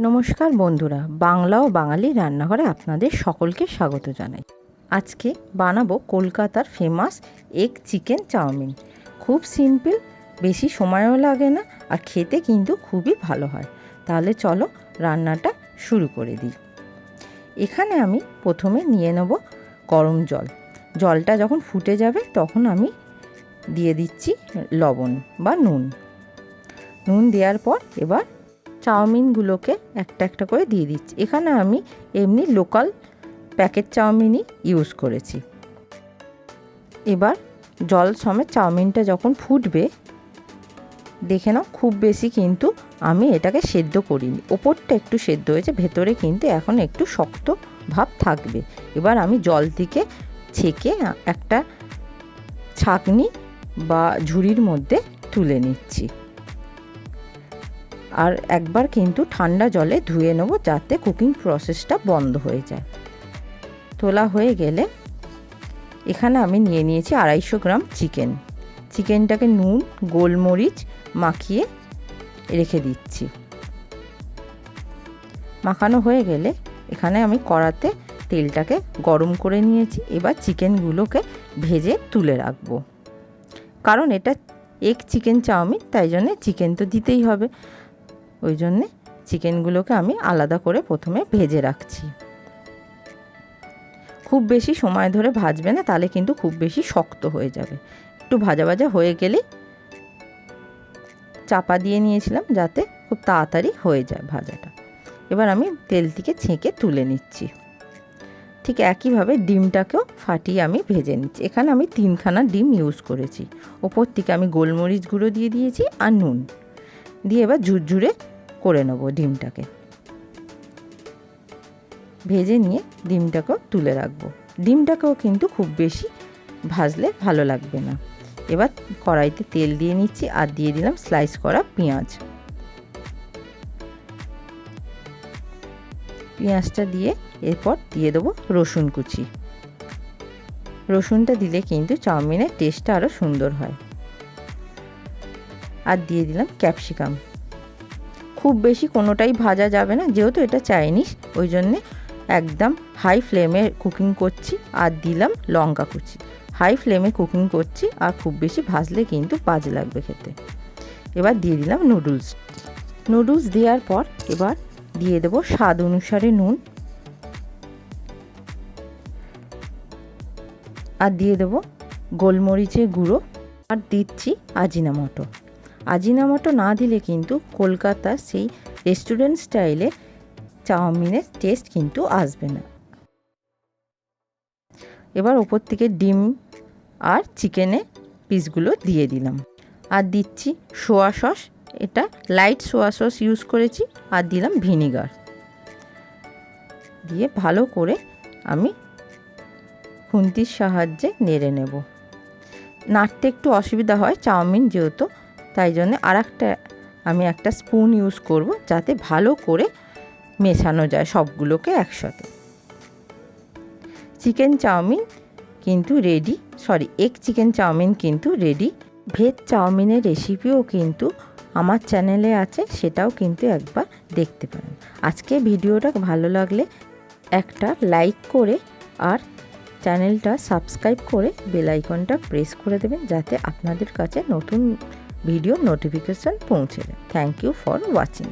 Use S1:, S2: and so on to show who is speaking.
S1: নমস্কার বন্ধুরা, বাংলা ও বাঙালি রান্নাঘরে আপনাদের সকলকে স্বাগত জানাই। আজকে বানাবো কলকাতার ফেমাস এগ চিকেন চাউমিন। খুব সিম্পল বেশি সময়ও লাগে না আর খেতে কিন্তু খুবই ভালো হয়। তাহলে চলো রান্নাটা শুরু করে দিই। এখানে আমি প্রথমে নিয়ে নেব গরম জল। জলটা যখন ফুটে যাবে তখন আমি দিয়ে দিচ্ছি লবণ বা নুন। নুন দেওয়ার পর এবার চাউমিনগুলোকে একটা একটা করে দিয়ে দিচ্ছি। এখানে আমি এমনি লোকাল প্যাকেট চাউমিনই ইউজ করেছি। এবার জল সমেত চাউমিনটা যখন ফুটবে, দেখে নাও খুব বেশি কিন্তু আমি এটাকে সেদ্ধ করিনি। ওপরটা একটু সেদ্ধ হয়েছে, ভেতরে কিন্তু এখন একটু শক্ত ভাব থাকবে। এবার আমি জল থেকে ছেঁকে একটা ছাকনি বা ঝুড়ির মধ্যে তুলে নিচ্ছি। আর একবার কিন্তু ঠান্ডা জলে ধুয়ে নেব যাতে কুকিং প্রসেসটা বন্ধ হয়ে যায়। তোলা হয়ে গেলে এখানে আমি নিয়ে নিয়েছি আড়াইশো গ্রাম চিকেন। চিকেনটাকে নুন, গোলমরিচ মাখিয়ে রেখে দিচ্ছি। মাখানো হয়ে গেলে এখানে আমি কড়াতে তেলটাকে গরম করে নিয়েছি। এবার চিকেনগুলোকে ভেজে তুলে রাখব। কারণ এটা এক চিকেন চাউমিন, তাই জন্যে চিকেন তো দিতেই হবে। ওই জন্যে চিকেনগুলোকে আমি আলাদা করে প্রথমে ভেজে রাখছি। খুব বেশি সময় ধরে ভাজবে না, তাহলে কিন্তু খুব বেশি শক্ত হয়ে যাবে। একটু ভাজা ভাজা হয়ে গেলেই চাপা দিয়ে নিয়েছিলাম যাতে খুব তাড়াতাড়ি হয়ে যায় ভাজাটা। এবার আমি তেল থেকে ছেঁকে তুলে নিচ্ছি। ঠিক একইভাবে ডিমটাকেও ফাটিয়ে আমি ভেজে নিচ্ছি। এখানে আমি তিনখানা ডিম ইউজ করেছি। ওপর থেকে আমি গোলমরিচ গুঁড়ো দিয়ে দিয়েছি আর নুন। দিয়ে এবার ঝুরঝুরে করে নেব ডিমটাকে। ভেজে নিয়ে ডিমটাকেও তুলে রাখব। ডিমটাকেও কিন্তু খুব বেশি ভাজলে ভালো লাগবে না। এবার কড়াইতে তেল দিয়ে নিচ্ছি আর দিয়ে দিলাম স্লাইস করা পেঁয়াজ। পেঁয়াজটা দিয়ে এরপর দিয়ে দেবো রসুন কুচি। রসুনটা দিলে কিন্তু চাউমিনের টেস্টটা আরও সুন্দর হয়। আর দিয়ে দিলাম ক্যাপসিকাম। খুব বেশি কোনোটাই ভাজা যাবে না, যেহেতু এটা চাইনিজ, ওই জন্যে একদম হাই ফ্লেমে কুকিং করছি আর দিলাম লঙ্কা কুচি। হাই ফ্লেমে কুকিং করছি আর খুব বেশি ভাজলে কিন্তু বাজে লাগবে খেতে। এবার দিয়ে দিলাম নুডলস নুডলস দেওয়ার পর এবার দিয়ে দেবো স্বাদ অনুসারে নুন। আর দিয়ে দেবো গোলমরিচের গুঁড়ো। আর দিচ্ছি আজিনামটো আজিনামটো না দিলে কিন্তু কলকাতার সেই রেস্টুরেন্ট স্টাইলে চাউমিনের টেস্ট কিন্তু আসবে না। এবার ওপর থেকে ডিম আর চিকেনে পিসগুলো দিয়ে দিলাম। আর দিচ্ছি সোয়া সস, এটা লাইট সোয়া সস ইউজ করেছি আর দিলাম ভিনিগার। দিয়ে ভালো করে আমি খুন্তির সাহায্যে নেড়ে নেব। নাড়তে একটু অসুবিধা হয়, চাউমিন যেহেতু তাই জন্য আর একটা আমি একটা স্পুন ইউজ করব যাতে ভালো করে মেশানো যায় সবগুলোকে একসাথে। চিকেন চাউমিন কিন্তু ready sorry egg chicken chowmein কিন্তু রেডি ভেজ চাউমিনের রেসিপিও কিন্তু আমার চ্যানেলে আছে, সেটাও কিন্তু একবার দেখতে পারেন। আজকে ভিডিওটা ভালো লাগলে একটা লাইক করে আর চ্যানেলটা সাবস্ক্রাইব করে বেল আইকনটা প্রেস করে দেবেন, যাতে আপনাদের কাছে নতুন ভিডিও নোটিফিকেশান পৌঁছে যায় থ্যাংক ইউ ফর ওয়াচিং